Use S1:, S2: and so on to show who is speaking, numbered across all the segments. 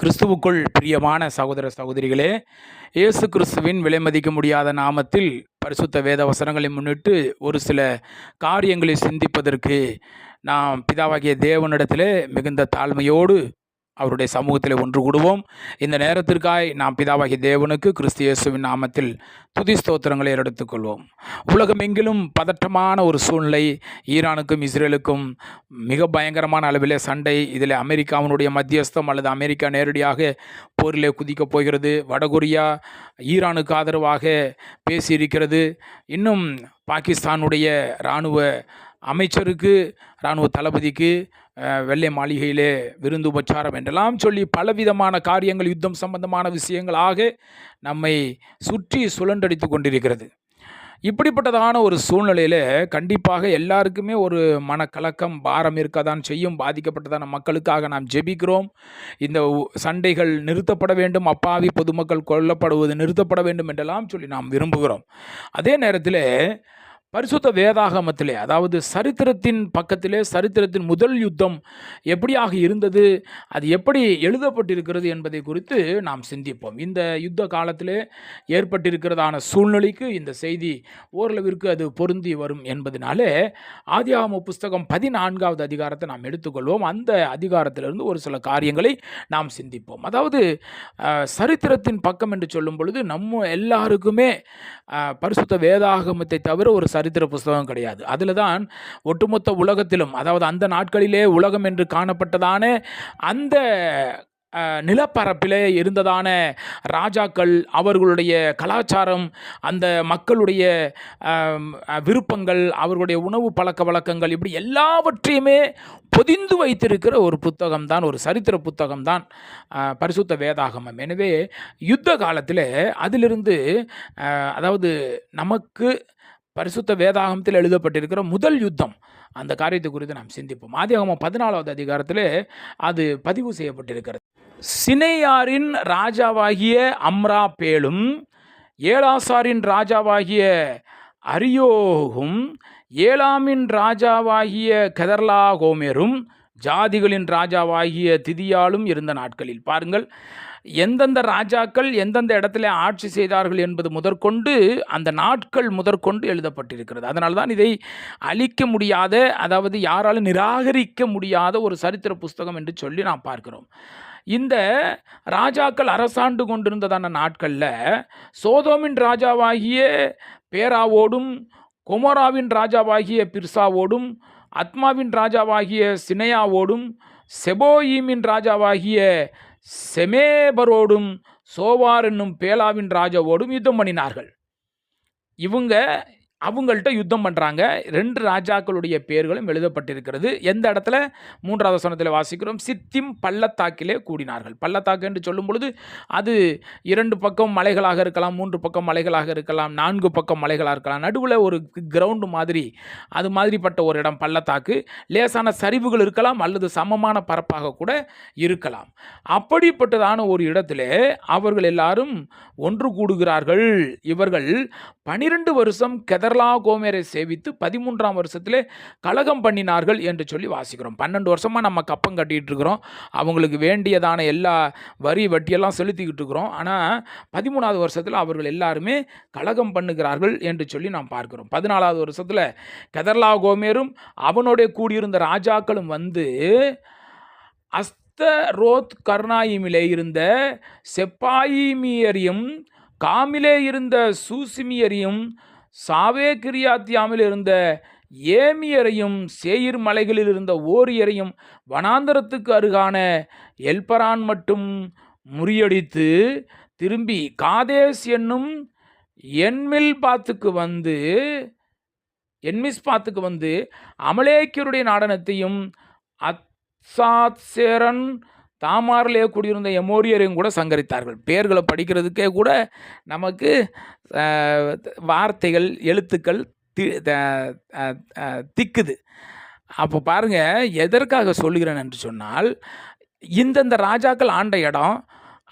S1: கிறிஸ்துவுக்குள் பிரியமான சகோதர சகோதரிகளே இயேசு கிறிஸ்துவின் விலை மதிக்க முடியாத நாமத்தில் பரிசுத்த வேத வசனங்களை முன்னிட்டு ஒரு சில காரியங்களை சிந்திப்பதற்கு நாம் பிதாவாகிய தேவனிடத்தில் மிகுந்த தாழ்மையோடு அவருடைய சமூகத்தில் ஒன்று கூடுவோம். இந்த நேரத்திற்காய் நாம் பிதாவாகி தேவனுக்கு கிறிஸ்து இயேசுவின் நாமத்தில் துதி ஸ்தோத்திரங்களை எடுத்துக்கொள்வோம் உலகமெங்கிலும் பதற்றமான ஒரு சூழ்நிலை ஈரானுக்கும் இஸ்ரேலுக்கும் மிக பயங்கரமான அளவிலே சண்டை. இதில் அமெரிக்காவினுடைய மத்தியஸ்தம் அல்லது அமெரிக்கா நேரடியாக போரிலே குதிக்கப் போகிறது. வடகொரியா ஈரானுக்கு ஆதரவாக பேசியிருக்கிறது. இன்னும் பாகிஸ்தானுடைய இராணுவ அமைச்சருக்கு இராணுவ தளபதிக்கு வெள்ளை மாளிகையிலே விருந்து உபச்சாரம் என்றெல்லாம் சொல்லி பலவிதமான காரியங்கள் யுத்தம் சம்பந்தமான விஷயங்களாக நம்மை சுற்றி சுழன்றடித்து கொண்டிருக்கிறது. இப்படிப்பட்டதான ஒரு சூழ்நிலையில் கண்டிப்பாக எல்லாருக்குமே ஒரு மனக்கலக்கம் பாரம் இருக்கதான் செய்யும். பாதிக்கப்பட்டதான மக்களுக்காக நாம் ஜெபிக்கிறோம். இந்த சண்டைகள் நிறுத்தப்பட வேண்டும். அப்பாவி பொதுமக்கள் கொல்லப்படுவது நிறுத்தப்பட வேண்டும் என்றெல்லாம் சொல்லி நாம் விரும்புகிறோம். அதே நேரத்தில் பரிசுத்த வேதாகமத்திலே அதாவது சரித்திரத்தின் பக்கத்திலே சரித்திரத்தின் முதல் யுத்தம் எப்படியாக இருந்தது அது எப்படி எழுதப்பட்டிருக்கிறது என்பதை குறித்து நாம் சிந்திப்போம். இந்த யுத்த காலத்திலே ஏற்பட்டிருக்கிறதான சூழ்நிலைக்கு இந்த செய்தி ஓரளவிற்கு அது பொருந்தி வரும் என்பதனாலே ஆதியாகம புஸ்தகம் பதினான்காவது அதிகாரத்தை நாம் எடுத்துக்கொள்வோம். அந்த அதிகாரத்திலிருந்து ஒரு சில காரியங்களை நாம் சிந்திப்போம். அதாவது சரித்திரத்தின் பக்கம் என்று சொல்லும் பொழுது நம்ம எல்லாருக்குமே பரிசுத்த வேதாகமத்தை தவிர ஒரு சரித்திர புஸ்தகம் கிடையாது. அதில் தான் ஒட்டுமொத்த உலகத்திலும் அதாவது அந்த நாட்களிலே உலகம் என்று காணப்பட்டதான அந்த நிலப்பரப்பிலே இருந்ததான ராஜாக்கள் அவர்களுடைய கலாச்சாரம் அந்த மக்களுடைய விருப்பங்கள் அவர்களுடைய உணவு பழக்க வழக்கங்கள் இப்படி எல்லாவற்றையுமே பொதிந்து வைத்திருக்கிற ஒரு புத்தகம் தான் ஒரு சரித்திர புத்தகம் தான் பரிசுத்த வேதாகமம். எனவே யுத்த காலத்தில் அதிலிருந்து அதாவது நமக்கு பரிசுத்த வேதாகமத்தில் எழுதப்பட்டிருக்கிற முதல் யுத்தம். அந்த காரியத்தை குறித்து நாம் சிந்திப்போம். ஆதியாகமம் பதினாலாவது அதிகாரத்தில் அது பதிவு செய்யப்பட்டிருக்கிறது. சினையாரின் ராஜாவாகிய அம்ரா பேலும் ஏலாசாரின் ராஜாவாகிய அரியோகும் ஏலாமின் ராஜாவாகிய கெதர்லா கோமேரும் ஜாதிகளின் ராஜாவாகிய திதியாலும் இருந்த நாட்களில். பாருங்கள் எந்தெந்த ராஜாக்கள் எந்தெந்த இடத்துல ஆட்சி செய்தார்கள் என்பது முதற்கொண்டு அந்த நாட்கள் முதற்கொண்டு எழுதப்பட்டிருக்கிறது. அதனால் தான் இதை அழிக்க முடியாத அதாவது யாராலும் நிராகரிக்க முடியாத ஒரு சரித்திர புஸ்தகம் என்று சொல்லி நாம் பார்க்கிறோம். இந்த ராஜாக்கள் அரசாண்டு கொண்டிருந்ததான நாட்களில் சோதோமின் ராஜாவாகிய பேராவோடும் கொமோராவின் ராஜாவாகிய பிர்சாவோடும் அத்மாவின் ராஜாவாகிய சினையாவோடும் செபோயீமின் ராஜாவாகிய செமேபரோடும் சோவார் என்னும் பேலாவின் ராஜாவோடும் யுத்தம் பண்ணினார்கள். இவங்க அவங்கள்ட்ட யுத்தம் பண்ணுறாங்க ரெண்டு ராஜாக்களுடைய பேர்களும் எழுதப்பட்டிருக்கிறது. எந்த இடத்துல? மூன்றாவது வசனத்தில் வாசிக்கிறோம். சித்திம் பள்ளத்தாக்கிலே கூடினார்கள். பள்ளத்தாக்கு என்று சொல்லும் பொழுது அது இரண்டு பக்கம் மலைகளாக இருக்கலாம் மூன்று பக்கம் மலைகளாக இருக்கலாம் நான்கு பக்கம் மலைகளாக இருக்கலாம். நடுவில் ஒரு கிரவுண்டு மாதிரி அது மாதிரிப்பட்ட ஒரு இடம் பள்ளத்தாக்கு. லேசான சரிவுகள் இருக்கலாம் அல்லது சமமான பரப்பாக கூட இருக்கலாம். அப்படிப்பட்டதான ஒரு இடத்திலே அவர்கள் எல்லாரும் ஒன்று கூடுகிறார்கள். இவர்கள் பனிரெண்டு வருஷம் கெதர்லா கோமேரை சேவித்து பதிமூன்றாம் வருஷத்திலே கலகம் பண்ணினார்கள் என்று சொல்லி வாசிக்கிறோம். பன்னெண்டு வருஷமாக நம்ம கப்பம் கட்டிகிட்டு இருக்கிறோம் அவங்களுக்கு வேண்டியதான எல்லா வரி வட்டியெல்லாம் செலுத்திக்கிட்டு இருக்கிறோம். ஆனால் பதிமூணாவது வருஷத்தில் அவர்கள் எல்லாருமே கலகம் பண்ணுகிறார்கள் என்று சொல்லி நாம் பார்க்கிறோம். பதினாலாவது வருஷத்தில் கெதர்லா கோமேரும் அவனுடைய கூடியிருந்த ராஜாக்களும் வந்து அஸ்தரோத் கர்ணாயிமிலே இருந்த செப்பாயிமியரையும் காமிலே இருந்த சூசிமியரையும் சாவே கிரியாத்தியாமில் இருந்த ஏமியரையும் சேயிர் மலைகளில் இருந்த ஓரியரையும் வனாந்தரத்துக்கு அருகான எல்பரான் மட்டும் முறியடித்து திரும்பி காதேஸ் என்னும் என்மில் பாத்துக்கு வந்து என்மிஸ்பாத்துக்கு வந்து அமலேக்கியருடைய நாடனத்தையும் அத்சாத்சேரன் தாமாரிலே குடியிருந்த எமோரியரையும் கூட சங்கரித்தார்கள். பேர்களை படிக்கிறதுக்கே கூட நமக்கு வார்த்தைகள் எழுத்துக்கள் தி திக்குது. அப்போ பாருங்கள் எதற்காக சொல்கிறேன் என்று சொன்னால் இந்தந்த ராஜாக்கள் ஆண்ட இடம்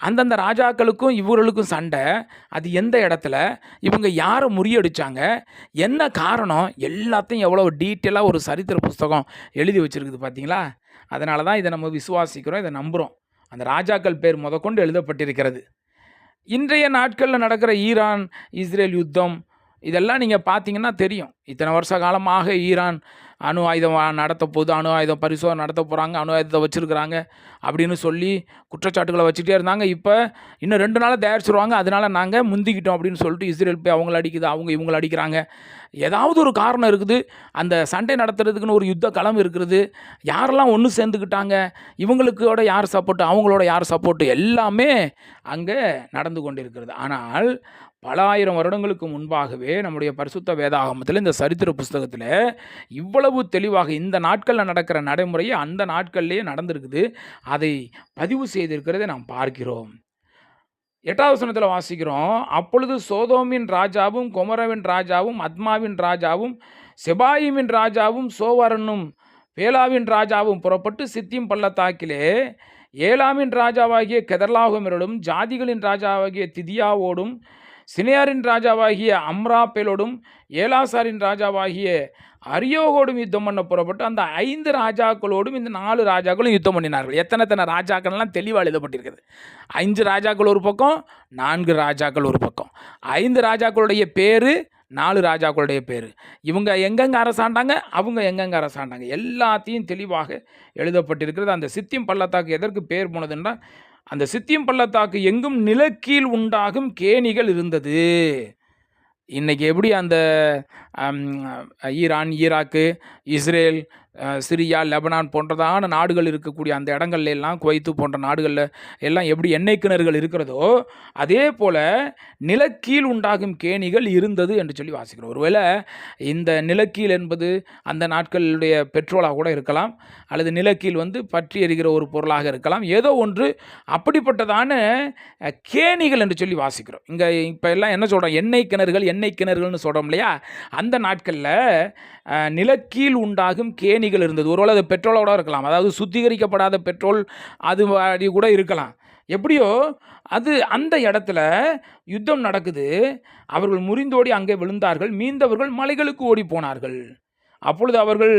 S1: அந்தந்த ராஜாக்களுக்கும் இவர்களுக்கும் சண்டை. அது எந்த இடத்துல? இவங்க யாரை முறியடித்தாங்க என்ன காரணம்? எல்லாத்தையும் எவ்வளோ டீட்டெயிலாக ஒரு சரித்திர புஸ்தகம் எழுதி வச்சிருக்குது பார்த்தீங்களா அதனால தான் இதை நம்ம விசுவாசிக்கிறோம் இதை நம்புகிறோம் அந்த ராஜாக்கள் பேர் முதற்கொண்டு எழுதப்பட்டிருக்கிறது. இன்றைய நாட்களில் நடக்கிற ஈரான் இஸ்ரேல் யுத்தம் இதெல்லாம் நீங்கள் பார்த்தீங்கன்னா தெரியும். இத்தனை வருஷ காலமாக ஈரான் அணு ஆயுதம் நடத்த போகுது அணு ஆயுதம் பரிசோதனை நடத்த போகிறாங்க அணு ஆயுதத்தை வச்சுருக்குறாங்க அப்படின்னு சொல்லி குற்றச்சாட்டுகளை வச்சுட்டே இருந்தாங்க. இப்போ இன்னும் ரெண்டு நாளாக தயாரிச்சிருவாங்க அதனால நாங்கள் முந்திக்கிட்டோம் அப்படின்னு சொல்லிட்டு இஸ்ரேல் போய் அவங்கள அடிக்குது அவங்க இவங்கள அடிக்கிறாங்க. ஏதாவது ஒரு காரணம் இருக்குது. அந்த சண்டை நடத்துறதுக்குன்னு ஒரு யுத்த களம் இருக்கிறது யாரெல்லாம் ஒன்று சேர்ந்துக்கிட்டாங்க? இவங்களுக்கோட யார் சப்போர்ட்டு அவங்களோட யார் சப்போர்ட்டு எல்லாமே அங்கே நடந்து கொண்டிருக்கிறது. ஆனால் பல ஆயிரம் வருடங்களுக்கு முன்பாகவே நம்முடைய பரிசுத்த வேதாகமத்தில் இந்த சரித்திர புஸ்தகத்தில் இவ்வளவு தெளிவாக இந்த நாட்களில் நடக்கிற நடைமுறையை அந்த நாட்கள்லேயே நடந்திருக்குது. அதை பதிவு செய்திருக்கிறதை நாம் பார்க்கிறோம். எட்டாவது வசனத்தில் வாசிக்கிறோம். அப்பொழுது சோதோமின் ராஜாவும் குமரவின் ராஜாவும் அத்மாவின் ராஜாவும் செபாயிமின் ராஜாவும் சோவரனும் பேலாவின் ராஜாவும் புறப்பட்டு சித்தியும் பள்ளத்தாக்கிலே ஏலாமின் ராஜாவாகிய கெதர்லாகுமரோடும் ஜாதிகளின் ராஜாவாகிய திதியாவோடும் சினியாரின் ராஜாவாகிய அம்ராப்பேலோடும் ஏலாசாரின் ராஜாவாகிய அரியோகோடும் யுத்தம் பண்ண புறப்பட்டு அந்த ஐந்து ராஜாக்களோடும் இந்த நாலு ராஜாக்களும் யுத்தம் பண்ணினார்கள். எத்தனை எத்தனை ராஜாக்கள்லாம் தெளிவாக எழுதப்பட்டிருக்குது. ஐந்து ராஜாக்கள் ஒரு பக்கம் நான்கு ராஜாக்கள் ஒரு பக்கம். ஐந்து ராஜாக்களுடைய பேர் நாலு ராஜாக்களுடைய பேர். இவங்க எங்கெங்க அரசாண்டாங்க? அவங்க எங்கெங்க அரசாண்டாங்க? எல்லாத்தையும் தெளிவாக எழுதப்பட்டிருக்கிறது. அந்த சித்தியம் பள்ளத்தாக்கு எதற்கு பேர் போனதுன்னா அந்த சித்தியம் பள்ளத்தாக்கு எங்கும் நிலக்கீழ் உண்டாகும் கேணிகள் இருந்தது. இன்னைக்கு எப்படி அந்த Iran Iraq Israel Syria Lebanon போன்றதான நாடுகள் இருக்கக்கூடிய அந்த இடங்கள்ல எல்லாம் குவைத்து போன்ற நாடுகளில் எல்லாம் எப்படி எண்ணெய் கிணறுகள் இருக்கிறதோ அதே போல் நிலக்கீழ் உண்டாகும் கேணிகள் இருந்தது என்று சொல்லி வாசிக்கிறோம். ஒருவேளை இந்த நிலக்கீழ் என்பது அந்த நாட்களுடைய பெட்ரோலாக கூட இருக்கலாம் அல்லது நிலக்கீழ் வந்து பற்றி எறிகிற ஒரு பொருளாக இருக்கலாம் ஏதோ ஒன்று அப்படிப்பட்டதான கேணிகள் என்று சொல்லி வாசிக்கிறோம். இங்கே இப்போ எல்லாம் என்ன சொல்கிறோம் எண்ணெய் கிணறுகள் எண்ணெய் கிணறுகள்னு சொல்கிறோம் இல்லையா? அந்த நாட்களில் நிலக்கீழ் உண்டாகும் கேணிகள் இருந்தது. ஒருவேளை அது பெட்ரோலோட இருக்கலாம். அதாவது சுத்திகரிக்கப்படாத பெட்ரோல் அது கூட இருக்கலாம். எப்படியோ அது அந்த இடத்துல யுத்தம் நடக்குது. அவர்கள் முறிந்தோடி அங்கே விழுந்தார்கள். மீந்தவர்கள் மலைகளுக்கு ஓடி போனார்கள். அப்பொழுது அவர்கள்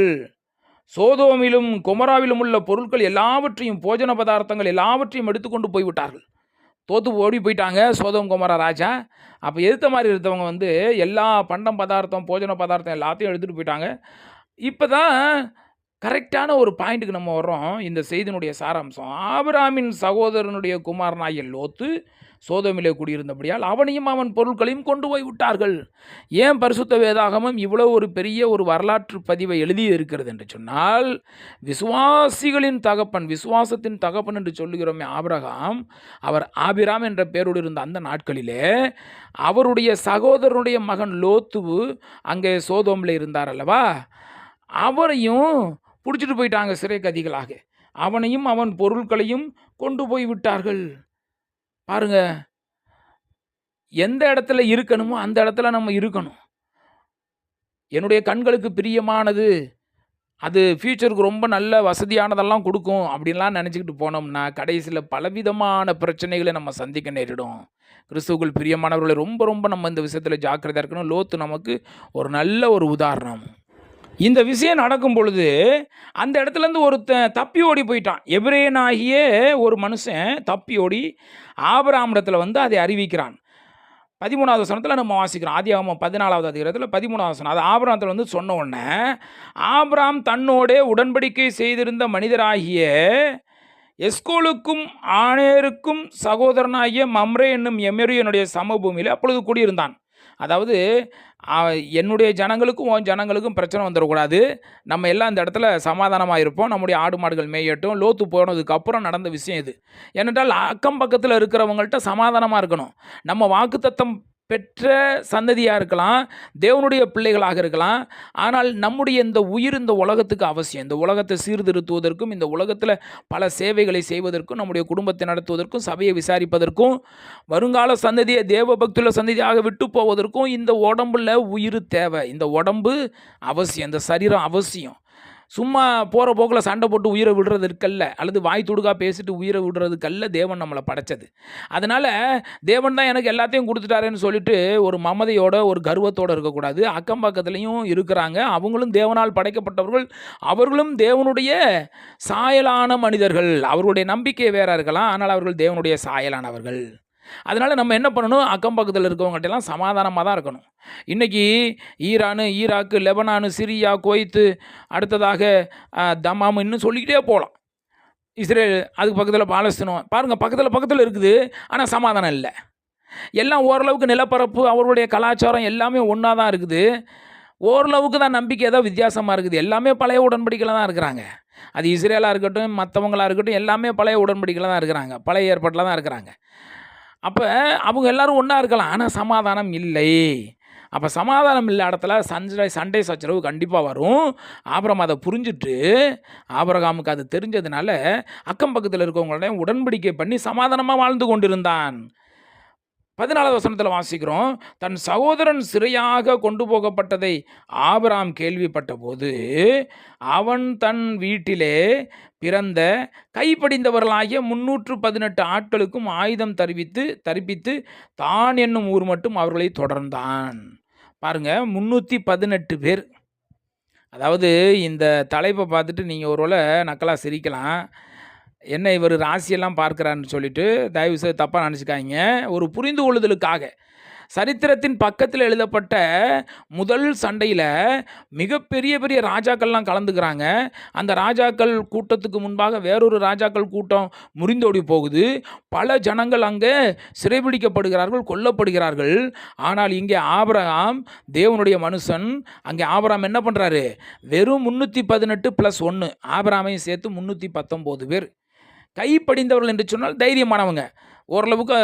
S1: சோதோமிலும் குமராவிலும் உள்ள பொருட்கள் எல்லாவற்றையும் போஜன பதார்த்தங்கள் எல்லாவற்றையும் எடுத்துக்கொண்டு போய்விட்டார்கள். தோத்து ஓடி போயிட்டாங்க சோதம் குமார ராஜா. அப்போ எதிர்த்த மாதிரி இருந்தவங்க வந்து எல்லா பண்டம் பதார்த்தம் போஜன பதார்த்தம் எல்லாத்தையும் எடுத்துகிட்டு போயிட்டாங்க. இப்போ தான் கரெக்டான ஒரு பாயிண்ட்டுக்கு நம்ம வர்றோம். இந்த செய்தினுடைய சாராம்சம். ஆபிராமின் சகோதரனுடைய குமாரனாய லோத்து சோதமிலே குடியிருந்தபடியால் அவனையும் அவன் பொருட்களையும் கொண்டு போய் விட்டார்கள். ஏன் பரிசுத்த வேதாகமம் இவ்வளோ ஒரு பெரிய ஒரு வரலாற்று பதிவை எழுதி இருக்கிறது என்று சொன்னால் விசுவாசிகளின் தகப்பன் விசுவாசத்தின் தகப்பன் என்று சொல்லுகிறோமே ஆபிரகாம் அவர் ஆபிராம் என்ற பெயரோடு இருந்த அந்த நாட்களிலே அவருடைய சகோதரனுடைய மகன் லோத்துவு அங்கே சோதோமில் இருந்தார் அல்லவா? அவரையும் பிடிச்சிட்டு போயிட்டாங்க சிறை கதிகளாக. அவனையும் அவன் பொருட்களையும் கொண்டு போய் விட்டார்கள். பாருங்க எந்த இடத்துல இருக்கணுமோ அந்த இடத்துல நம்ம இருக்கணும். என்னுடைய கண்களுக்கு பிரியமானது அது ஃப்யூச்சருக்கு ரொம்ப நல்ல வசதியானதெல்லாம் கொடுக்கும் அப்படின்லாம் நினச்சிக்கிட்டு போனோம்னா கடைசியில் பலவிதமான பிரச்சனைகளை நம்ம சந்திக்க நேரிடும். கிறிஸ்துவுக்குள் பிரியமானவர்களை ரொம்ப ரொம்ப நம்ம இந்த விஷயத்தில் ஜாக்கிரதையாக இருக்கணும். லோத்து நமக்கு ஒரு நல்ல ஒரு உதாரணம். இந்த விஷயம் நடக்கும் பொழுது அந்த இடத்துலேருந்து ஒருத்தன் தப்பி ஓடி போயிட்டான். எபிரேனாகிய ஒரு மனுஷன் தப்பி ஓடி ஆபராமிடத்தில் வந்து அதை அறிவிக்கிறான். பதிமூணாவது வசனத்தில் நம்ம வாசிக்கிறோம். ஆதியாகமம் பதினாலாவது அதிகாரத்தில் பதிமூணாவது வசனம். அது ஆபராமத்தில் வந்து சொன்ன உடனே ஆபராம் தன்னோடே உடன்படிக்கை செய்திருந்த மனிதராகிய எஸ்கோலுக்கும் ஆனேருக்கும் சகோதரனாகிய மம்ரே என்னும் எமெரியனுடைய சமபூமியில் அப்பொழுது கூடியிருந்தான். அதாவது என்னுடைய ஜனங்களுக்கும் உன் ஜனங்களுக்கும் பிரச்சனை வந்துடக்கூடாது நம்ம எல்லாம் இந்த இடத்துல சமாதானமாக இருப்போம். நம்முடைய ஆடு மாடுகள் மேயட்டும் லோத்து போனதுக்கப்புறம் நடந்த விஷயம் இது. ஏனென்றால் அக்கம் பக்கத்தில் இருக்கிறவங்கள்ட்ட சமாதானமாக இருக்கணும். நம்ம வாக்குத்தத்தம் பெற்ற சந்ததியாக இருக்கலாம் தேவனுடைய பிள்ளைகளாக இருக்கலாம். ஆனால் நம்முடைய இந்த உயிர் இந்த உலகத்துக்கு அவசியம். இந்த உலகத்தை சீர்திருத்துவதற்கும் இந்த உலகத்தில் பல சேவைகளை செய்வதற்கும் நம்முடைய குடும்பத்தை நடத்துவதற்கும் சபையை விசாரிப்பதற்கும் வருங்கால சந்ததியை தேவ பக்தியுள்ள சந்ததியாக விட்டு போவதற்கும் இந்த உடம்புல உயிர் தேவை. இந்த உடம்பு அவசியம். இந்த சரீரம் அவசியம். சும்மா போகிற போக்கில் சண்டை போட்டு உயிரை விடுறதுக்கல்ல அல்லது வாய் துடுக்கா பேசிட்டு உயிரை விடுறதுக்கல்ல தேவன் நம்மளை படைச்சது. அதனால் தேவன் தான் எனக்கு எல்லாத்தையும் கொடுத்துட்டாருன்னு சொல்லிட்டு ஒரு மமதையோட ஒரு கர்வத்தோடு இருக்கக்கூடாது. அக்கம் பக்கத்துலேயும் இருக்கிறாங்க. அவங்களும் தேவனால் படைக்கப்பட்டவர்கள். அவர்களும் தேவனுடைய சாயலான மனிதர்கள். அவர்களுடைய நம்பிக்கை வேற இருக்கலாம். ஆனால் அவர்கள் தேவனுடைய சாயலானவர்கள். அதனால் நம்ம என்ன பண்ணணும்? அக்கம் பக்கத்தில் இருக்கவங்ககிட்டலாம் சமாதானமாக தான் இருக்கணும். இன்றைக்கி Iran Iraq Lebanon Syria Kuwait அடுத்ததாக தமாம் இன்னும் சொல்லிக்கிட்டே போகலாம் இஸ்ரேல் அதுக்கு பக்கத்தில் பாலஸ்தீனம் பாருங்கள் பக்கத்தில் பக்கத்தில் இருக்குது ஆனால் சமாதானம் இல்லை. எல்லாம் ஓரளவுக்கு நிலப்பரப்பு அவர்களுடைய கலாச்சாரம் எல்லாமே ஒன்றா தான் இருக்குது. ஓரளவுக்கு தான் நம்பிக்கை ஏதோ வித்தியாசமாக இருக்குது. எல்லாமே பழைய உடன்படிக்கையில் தான் இருக்கிறாங்க. அது இஸ்ரேலாக இருக்கட்டும் மற்றவங்களா இருக்கட்டும் எல்லாமே பழைய உடன்படிக்கையில் தான் இருக்கிறாங்க. பழைய ஏற்பாட்டில் தான் இருக்கிறாங்க. அப்போ அவங்க எல்லாரும் ஒன்றா இருக்கலாம். ஆனால் சமாதானம் இல்லை. அப்போ சமாதானம் இல்லை இடத்துல சண்டை சண்டை சச்சரவு கண்டிப்பாக வரும். ஆபரம் அதை புரிஞ்சுட்டு ஆபரகாமுக்கு அது தெரிஞ்சதுனால அக்கம் பக்கத்தில் இருக்கவங்களோட உடன்படிக்கை பண்ணி சமாதானமாக வாழ்ந்து கொண்டிருந்தான். பதினாலாவது வசனத்தில் வாசிக்கிறோம் தன் சகோதரன் சிறையாக கொண்டு போகப்பட்டதை ஆபராம் கேள்விப்பட்ட போது அவன் தன் வீட்டிலே பிறந்த கைப்படிந்தவர்களாகிய முன்னூற்று பதினெட்டு ஆட்களுக்கும் ஆயுதம் தருவித்து தரிப்பித்து தான் என்னும் ஊர் மட்டும் அவர்களை தொடர்ந்தான். பாருங்க முன்னூற்றி பதினெட்டு பேர். அதாவது இந்த தலைப்பை பார்த்துட்டு நீங்கள் ஒருவேளை நக்கலாக சிரிக்கலாம். என்ன இவர் ராசியெல்லாம் பார்க்குறான்னு சொல்லிட்டு தயவு செய்து தப்பாக நினச்சிக்காங்க ஒரு புரிந்து கொள்ளுதலுக்காக. சரித்திரத்தின் பக்கத்தில் எழுதப்பட்ட முதல் சண்டையில் மிகப்பெரிய பெரிய ராஜாக்கள்லாம் கலந்துக்கிறாங்க. அந்த ராஜாக்கள் கூட்டத்துக்கு முன்பாக வேறொரு ராஜாக்கள் கூட்டம் முறிந்தோடி போகுது. பல ஜனங்கள் அங்கே சிறைபிடிக்கப்படுகிறார்கள் கொல்லப்படுகிறார்கள். ஆனால் இங்கே ஆபரகாம் தேவனுடைய மனுஷன் அங்கே ஆபராம் என்ன பண்ணுறாரு வெறும் முந்நூற்றி பதினெட்டு ப்ளஸ் ஒன்று ஆபராமையும் சேர்த்து முந்நூற்றி பத்தொம்போது பேர். கைப்படிந்தவர்கள் என்று சொன்னால் தைரியமானவங்க. ஓரளவுக்கு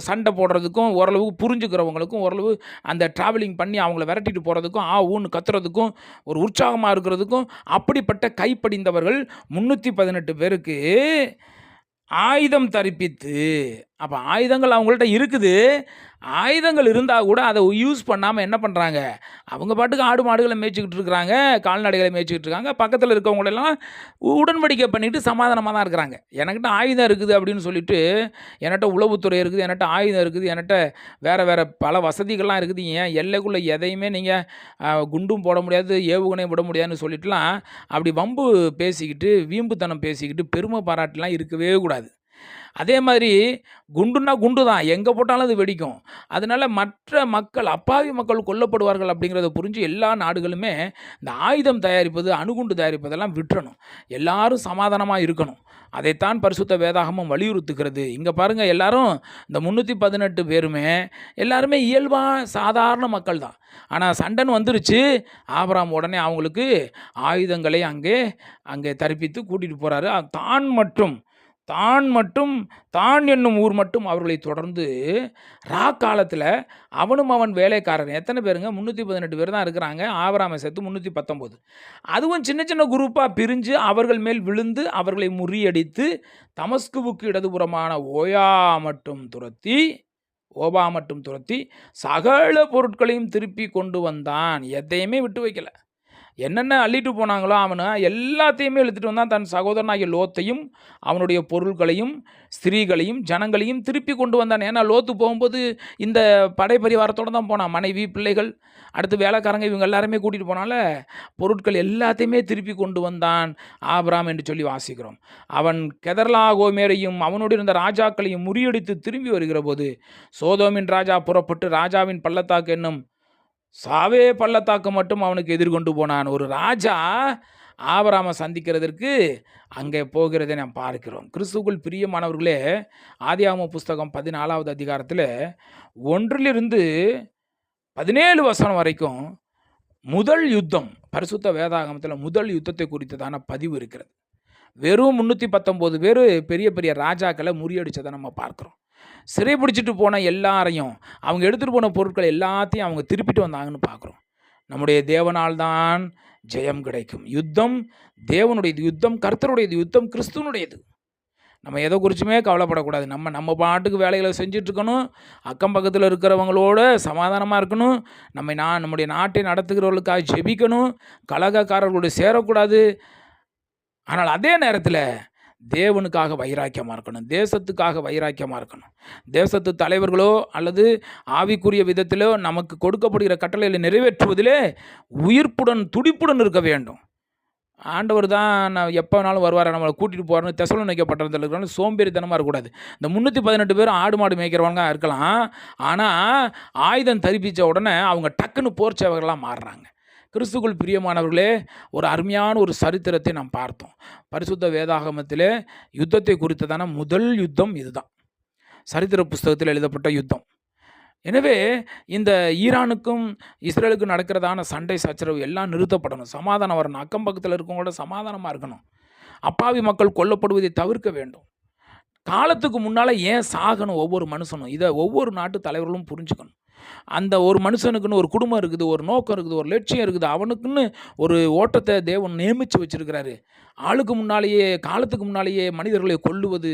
S1: சண்டை போடுறதுக்கும் ஓரளவுக்கு புரிஞ்சுக்கிறவங்களுக்கும் ஓரளவு அந்த ட்ராவலிங் பண்ணி அவங்கள விரட்டிட்டு போகிறதுக்கும் ஆ ஊன்னு கத்துறதுக்கும் ஒரு உற்சாகமாக இருக்கிறதுக்கும் அப்படிப்பட்ட கைப்படிந்தவர்கள் முந்நூற்றி பதினெட்டு பேருக்கு ஆயுதம் தரிப்பித்து அப்போ ஆயுதங்கள் அவங்கள்ட்ட இருக்குது. ஆயுதங்கள் இருந்தால் கூட அதை யூஸ் பண்ணாமல் என்ன பண்ணுறாங்க அவங்க பாட்டுக்கு ஆடு மாடுகளை மேய்ச்சிக்கிட்டு இருக்கிறாங்க கால்நடைகளை மேய்ச்சிக்கிட்டு இருக்காங்க. பக்கத்தில் இருக்கவங்களெல்லாம் உடன்படிக்கை பண்ணிட்டு சமாதானமாக தான் இருக்கிறாங்க. எனக்கிட்ட ஆயுதம் இருக்குது அப்படின்னு சொல்லிட்டு என்கிட்ட உளவுத்துறை இருக்குது என்கிட்ட ஆயுதம் இருக்குது என்கிட்ட வேறு வேறு பல வசதிகள்லாம் இருக்குது. ஏன் எல்லைக்குள்ளே எதையுமே நீங்கள் குண்டும் போட முடியாது ஏவுகணையும் விட முடியாதுன்னு சொல்லிட்டுலாம் அப்படி வம்பு பேசிக்கிட்டு வீம்புத்தனம் பேசிக்கிட்டு பெருமை பாராட்டுலாம் இருக்கவே கூடாது. அதே மாதிரி குண்டுன்னா குண்டு தான். எங்கே போட்டாலும் அது வெடிக்கும். அதனால் மற்ற மக்கள் அப்பாவி மக்கள் கொல்லப்படுவார்கள் அப்படிங்கிறத புரிஞ்சு எல்லா நாடுகளுமே இந்த ஆயுதம் தயாரிப்பது அணுகுண்டு தயாரிப்பதெல்லாம் விட்டுறணும். எல்லாரும் சமாதானமாக இருக்கணும். அதைத்தான் பரிசுத்த வேதாகமும் வலியுறுத்துகிறது. இங்கே பாருங்கள் எல்லாரும் இந்த முந்நூற்றி பதினெட்டு பேருமே எல்லாருமே இயல்பாக சாதாரண மக்கள் தான். ஆனால் சண்டன் வந்துருச்சு. ஆபராம் உடனே அவங்களுக்கு ஆயுதங்களை அங்கே அங்கே தரிப்பித்து கூட்டிகிட்டு போகிறாரு தான் மட்டும் தான் மட்டும் தான் என்னும் ஊர் மட்டும் அவர்களை தொடர்ந்து ரா காலத்தில் அவனும் அவன் வேலைக்காரன். எத்தனை பேருங்க? முந்நூற்றி பதினெட்டு பேர் தான் இருக்கிறாங்க. ஆபராமை சேர்த்து முந்நூற்றி பத்தொம்போது. அதுவும் சின்ன சின்ன குரூப்பாக பிரிஞ்சு அவர்கள் மேல் விழுந்து அவர்களை முறியடித்து தமஸ்குவுக்கு இடதுபுறமான ஓயா மட்டும் துரத்தி ஓபா மட்டும் துரத்தி சகல பொருட்களையும் திருப்பி கொண்டு வந்தான். எதையுமே விட்டு வைக்கலை. என்னென்ன அள்ளிட்டு போனாங்களோ அவனை எல்லாத்தையுமே இழுத்துட்டு வந்தான் தன் சகோதரனாகிய லோத்தையும் அவனுடைய பொருட்களையும் ஸ்திரீகளையும் ஜனங்களையும் திருப்பி கொண்டு வந்தான். ஏன்னா லோத்து போகும்போது இந்த படைப்பரிவாரத்தோடு தான் போனான். மனைவி பிள்ளைகள் அடுத்து வேலைக்காரங்க இவங்க எல்லாருமே கூட்டிகிட்டு போனால பொருட்கள் எல்லாத்தையுமே திருப்பி கொண்டு வந்தான் ஆபராம் என்று சொல்லி வாசிக்கிறோம். அவன் கெதர்லா கோமேரையும் அவனோடு இருந்த ராஜாக்களையும் முறியடித்து திரும்பி வருகிற போது சோதோமின் ராஜா புறப்பட்டு ராஜாவின் பள்ளத்தாக்கு என்னும் சாவே பள்ளத்தாக்கு மட்டும் அவனுக்கு எதிர்கொண்டு போனான். ஒரு ராஜா ஆபராம சந்திக்கிறதற்கு அங்கே போகிறதை நாம் பார்க்கிறோம். கிறிஸ்துக்குள் பிரியமானவர்களே ஆதியாம புஸ்தகம் பதினாலாவது அதிகாரத்தில் ஒன்றிலிருந்து பதினேழு வசனம் வரைக்கும் முதல் யுத்தம் பரிசுத்த வேதாகமத்தில் முதல் யுத்தத்தை குறித்ததான பதிவு இருக்கிறது. வெறும் முந்நூற்றி பத்தொம்போது பேர் பெரிய பெரிய ராஜாக்களை முறியடித்ததை நம்ம பார்க்குறோம். சிறை பிடிச்சிட்டு போன எல்லாரையும் அவங்க எடுத்துகிட்டு போன பொருட்கள் எல்லாத்தையும் அவங்க திருப்பிட்டு வந்தாங்கன்னு பார்க்குறோம். நம்முடைய தேவனால் தான் ஜெயம் கிடைக்கும். யுத்தம் தேவனுடையது. யுத்தம் கர்த்தருடையது. யுத்தம் கிறிஸ்துவனுடையது நம்ம எதை குறிச்சுமே கவலைப்படக்கூடாது. நம்ம நம்ம பாட்டுக்கு வேலைகளை செஞ்சிட்ருக்கணும். அக்கம் பக்கத்தில் இருக்கிறவங்களோட சமாதானமாக இருக்கணும். நம்ம நான் நம்முடைய நாட்டை நடத்துகிறவர்களுக்காக ஜெபிக்கணும். கலகக்காரர்களோடு சேரக்கூடாது. ஆனால் அதே நேரத்தில் தேவனுக்காக வைராக்கியமாக இருக்கணும். தேசத்துக்காக வைராக்கியமாக இருக்கணும். தேசத்து தலைவர்களோ அல்லது ஆவிக்குரிய விதத்திலோ நமக்கு கொடுக்கப்படுகிற கட்டளைகளை நிறைவேற்றுவதிலே உயிர்ப்புடன் துடிப்புடன் இருக்க வேண்டும். ஆண்டவர் தான் நான் எப்போ வேணாலும் வருவார் நம்மளை கூட்டிகிட்டு போகிறேன்னு தெசலம் நினைக்கப்பட்டதில் இருக்கிறாங்க சோம்பேறித்தனமாக இருக்கக்கூடாது இந்த முந்நூற்றி பதினெட்டு பேரும் ஆடு மாடு மேய்க்கிறவங்க இருக்கலாம். ஆனால் ஆயுதம் தரிப்பித்த உடனே அவங்க டக்குன்னு போர் சேவகர்களாக மாறுறாங்க. கிறிஸ்துக்குள் பிரியமானவர்களே ஒரு அருமையான ஒரு சரித்திரத்தை நாம் பார்த்தோம். பரிசுத்த வேதாகமத்திலே யுத்தத்தை குறித்ததான முதல் யுத்தம் இதுதான். சரித்திர புஸ்தகத்தில் எழுதப்பட்ட யுத்தம். எனவே இந்த ஈரானுக்கும் இஸ்ரேலுக்கும் நடக்கிறதான சண்டை சச்சரவு எல்லாம் நிறுத்தப்படணும். சமாதானம் வரணும். அக்கம் பக்கத்தில் இருக்கவங்களோட சமாதானமாக இருக்கணும். அப்பாவி மக்கள் கொல்லப்படுவதை தவிர்க்க வேண்டும். காலத்துக்கு முன்னால் ஏன் சாகணும் ஒவ்வொரு மனுஷனும்? இதை ஒவ்வொரு நாட்டு தலைவர்களும் புரிஞ்சுக்கணும். அந்த ஒரு மனுஷனுக்குன்னு ஒரு குடும்பம் இருக்குது ஒரு நோக்கம் இருக்குது ஒரு லட்சியம் இருக்குது அவனுக்குன்னு ஒரு ஓட்டத்தை தேவன் நியமித்து வச்சுருக்கிறாரு. ஆளுக்கு முன்னாலேயே காலத்துக்கு முன்னாலேயே மனிதர்களை கொல்லுவது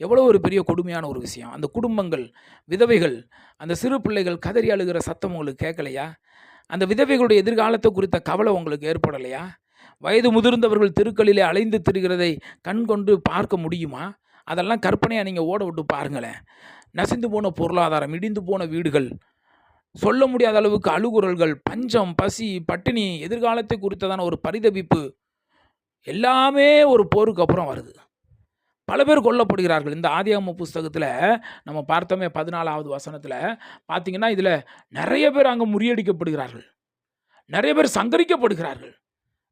S1: எவ்வளோ ஒரு பெரிய கொடுமையான ஒரு விஷயம். அந்த குடும்பங்கள் விதவைகள் அந்த சிறு பிள்ளைகள் கதறி அழுகிற சத்தம் உங்களுக்கு கேட்கலையா? அந்த விதவைகளுடைய எதிர்காலத்தை குறித்த கவலை உங்களுக்கு ஏற்படலையா? வயது முதிர்ந்தவர்கள் தெருக்களிலே அலைந்து திரிகிறதை கண் கொண்டு பார்க்க முடியுமா? அதெல்லாம் கற்பனையாக நீங்கள் ஓட விட்டு பாருங்களேன். நசிந்து போன பொருளாதாரம் இடிந்து போன வீடுகள் சொல்ல முடியாத அளவுக்கு அழுகுரல்கள் பஞ்சம் பசி பட்டினி எதிர்காலத்தை குறித்ததான ஒரு பரிதவிப்பு எல்லாமே ஒரு போருக்கு அப்புறம் வருது. பல பேர் கொல்லப்படுகிறார்கள். இந்த ஆதியாம புஸ்தகத்தில் நம்ம பார்த்தோமே பதினாலாவது வசனத்தில் பார்த்திங்கன்னா இதில் நிறைய பேர் அங்கே முறியடிக்கப்படுகிறார்கள். நிறைய பேர் சங்கரிக்கப்படுகிறார்கள்.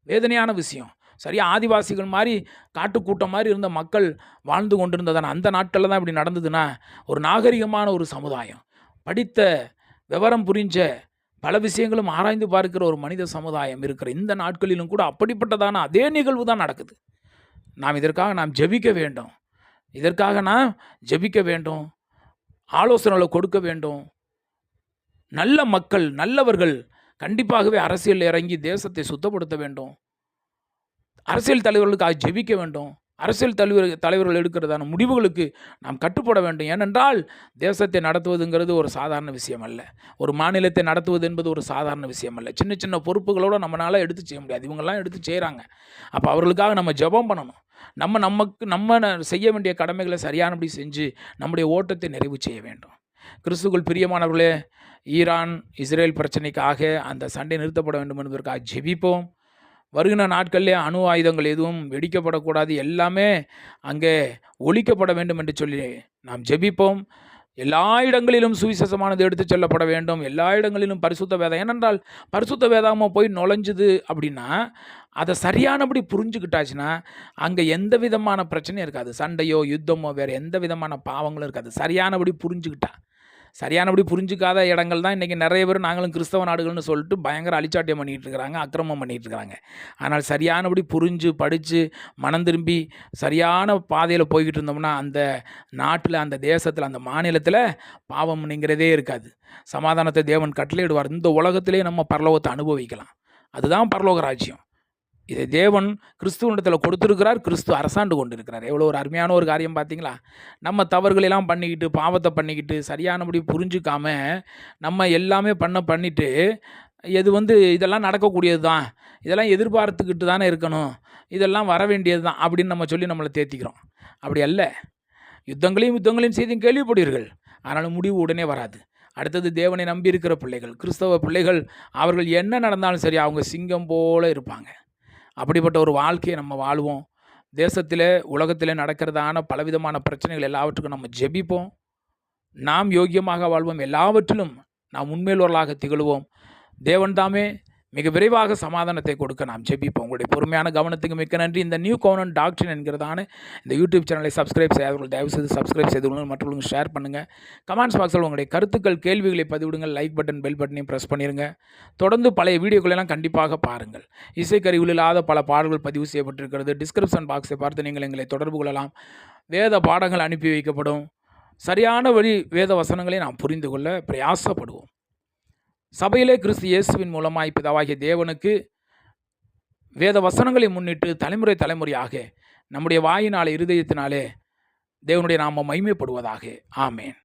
S1: வேதனையான விஷயம். சரியா? ஆதிவாசிகள் மாதிரி காட்டுக்கூட்டம் மாதிரி இருந்த மக்கள் வாழ்ந்து கொண்டிருந்ததான அந்த நாட்களில் தான் இப்படி நடந்ததுன்னா ஒரு நாகரிகமான ஒரு சமுதாயம். படித்த விவரம் புரிஞ்ச பல விஷயங்களும் ஆராய்ந்து பார்க்கிற ஒரு மனித சமுதாயம் இருக்கிற இந்த நாட்களிலும் கூட அப்படிப்பட்டதான அதே நிகழ்வு தான் நடக்குது. நாம் இதற்காக நாம் ஜெபிக்க வேண்டும். இதற்காக நாம் ஜெபிக்க வேண்டும். ஆலோசனைகளை கொடுக்க வேண்டும். நல்ல மக்கள் நல்லவர்கள் கண்டிப்பாகவே அரசியல் இறங்கி தேசத்தை சுத்தப்படுத்த வேண்டும். அரசியல் தலைவர்களுக்காக ஜெபிக்க வேண்டும். அரசியல் தலைவர் தலைவர்கள் எடுக்கிறதான முடிவுகளுக்கு நாம் கட்டுப்பட வேண்டும். ஏனென்றால் தேசத்தை நடத்துவதுங்கிறது ஒரு சாதாரண விஷயம் அல்ல ஒரு மாநிலத்தை நடத்துவது என்பது ஒரு சாதாரண விஷயம் அல்ல சின்ன சின்ன பொறுப்புகளோடு நம்மளால் எடுத்து செய்ய முடியாது. இவங்கெல்லாம் எடுத்து செய்கிறாங்க அப்போ அவர்களுக்காக நம்ம ஜெபம் பண்ணணும். நம்ம நமக்கு நம்ம செய்ய வேண்டிய கடமைகளை சரியானபடி செஞ்சு நம்முடைய ஓட்டத்தை நிறைவு செய்ய வேண்டும். கிறிஸ்துக்குள் பிரியமானவர்களே ஈரான் இஸ்ரேல் பிரச்சனைக்காக அந்த சண்டை நிறுத்தப்பட வேண்டும் என்பதற்காக ஜெபிப்போம். வருகிற நாட்களிலே அணு ஆயுதங்கள் எதுவும் வெடிக்கப்படக்கூடாது. எல்லாமே அங்கே ஒழிக்கப்பட வேண்டும் என்று சொல்லி நாம் ஜெபிப்போம். எல்லா இடங்களிலும் சுவிசேஷமானது எடுத்துச் செல்லப்பட வேண்டும். எல்லா இடங்களிலும் பரிசுத்த வேதம். ஏனென்றால் பரிசுத்த வேதாமோ போய் நுழைஞ்சுது அப்படின்னா அதை சரியானபடி புரிஞ்சுக்கிட்டாச்சுன்னா அங்கே எந்த விதமான பிரச்சனையும் இருக்காது. சண்டையோ யுத்தமோ வேறு எந்த விதமான பாவங்களும் இருக்காது. சரியானபடி புரிஞ்சுக்கிட்டா. சரியானபடி புரிஞ்சுக்காத இடங்கள் தான் இன்றைக்கி நிறைய பேர் நாங்களும் கிறிஸ்தவ நாடுகள்னு சொல்லிட்டு பயங்கர அழிச்சாட்டியம் பண்ணிகிட்டு இருக்கிறாங்க அக்கிரமம் பண்ணிகிட்டு இருக்கிறாங்க. ஆனால் சரியானபடி புரிஞ்சு படித்து மனம் திரும்பி சரியான பாதையில் போய்கிட்டு இருந்தோம்னா அந்த நாட்டில் அந்த தேசத்தில் அந்த மாநிலத்தில் பாவம்ங்கிறதே இருக்காது. சமாதானத்தை தேவன் கட்டளையிடுவார். இந்த உலகத்திலே நம்ம பரலோகத்தை அனுபவிக்கலாம். அதுதான் பரலோக ராஜ்யம். இதை தேவன் கிறிஸ்துவனிடத்தில் கொடுத்துருக்கிறார் கிறிஸ்து அரசாண்டு கொண்டு இருக்கிறார் எவ்வளோ ஒரு அருமையான ஒரு காரியம் பார்த்தீங்களா நம்ம தவறுகளெல்லாம் பண்ணிக்கிட்டு பாவத்தை பண்ணிக்கிட்டு சரியானபடி புரிஞ்சுக்காம நம்ம எல்லாமே பண்ண பண்ணிவிட்டு இது வந்து இதெல்லாம் நடக்கக்கூடியது தான் இதெல்லாம் எதிர்பார்த்துக்கிட்டு தானே இருக்கணும் இதெல்லாம் வர வேண்டியது தான் அப்படின்னு நம்ம சொல்லி நம்மளை தேத்திக்கிறோம். அப்படி அல்ல. யுத்தங்களையும் யுத்தங்களையும் செய்தியும் கேள்விப்படுவீர்கள் ஆனாலும் முடிவு உடனே வராது. அடுத்தது தேவனை நம்பி இருக்கிற பிள்ளைகள் கிறிஸ்தவ பிள்ளைகள் அவர்கள் என்ன நடந்தாலும் சரி அவங்க சிங்கம் போல இருப்பாங்க. அப்படிப்பட்ட ஒரு வாழ்க்கையை நம்ம வாழ்வோம். தேசத்தில் உலகத்தில் நடக்கிறதான பலவிதமான பிரச்சனைகள் எல்லாவற்றுக்கும் நம்ம ஜெபிப்போம். நாம் யோக்கியமாக வாழ்வோம். எல்லாவற்றிலும் நாம் உண்மையிலவர்களாக திகழ்வோம். தேவன் தாமே மிக விரைவாக சமாதானத்தை கொடுக்க நாம் ஜெபிப்போம். உங்களுடைய பொறுமையான கவனத்துக்கு மிக்க நன்றி. இந்த நியூ கவர்னன் டாக்டர் என்கிறதான இந்த யூடியூப் சேனலை சப்ஸ்கிரைப் செய்யாதவர்கள் தயவு செய்து சப்ஸ்கிரைப் செய்து கொள்ளுங்கள். மற்றவர்களுக்கு ஷேர் பண்ணுங்கள் கமெண்ட்ஸ் பாக்ஸில் உங்களுடைய கருத்துக்கள் கேள்விகளை பதிவிடுங்கள். லைக் பட்டன் பெல் பட்டனையும் ப்ரெஸ் பண்ணிடுங்க தொடர்ந்து பழைய வீடியோக்களெல்லாம் கண்டிப்பாக பாருங்கள். இசைக்கருவில் இல்லாத பல பாடல்கள் பதிவு செய்யப்பட்டிருக்கிறது. டிஸ்கிரிப்ஷன் பாக்ஸை பார்த்து நீங்கள் எங்களை தொடர்பு கொள்ளலாம். வேத பாடங்கள் அனுப்பி வைக்கப்படும். சரியான வழி வேத வசனங்களை நாம் புரிந்து கொள்ள பிரயாசப்படுவோம். சபையிலே கிறிஸ்து இயேசுவின் மூலமாய் பிதாவாகிய தேவனுக்கு வேத வசனங்களை முன்னிட்டு தலைமுறை தலைமுறையாக நம்முடைய வாயினாலே இருதயத்தினாலே தேவனுடைய நாம மைமைப்படுவதாக ஆமேன்.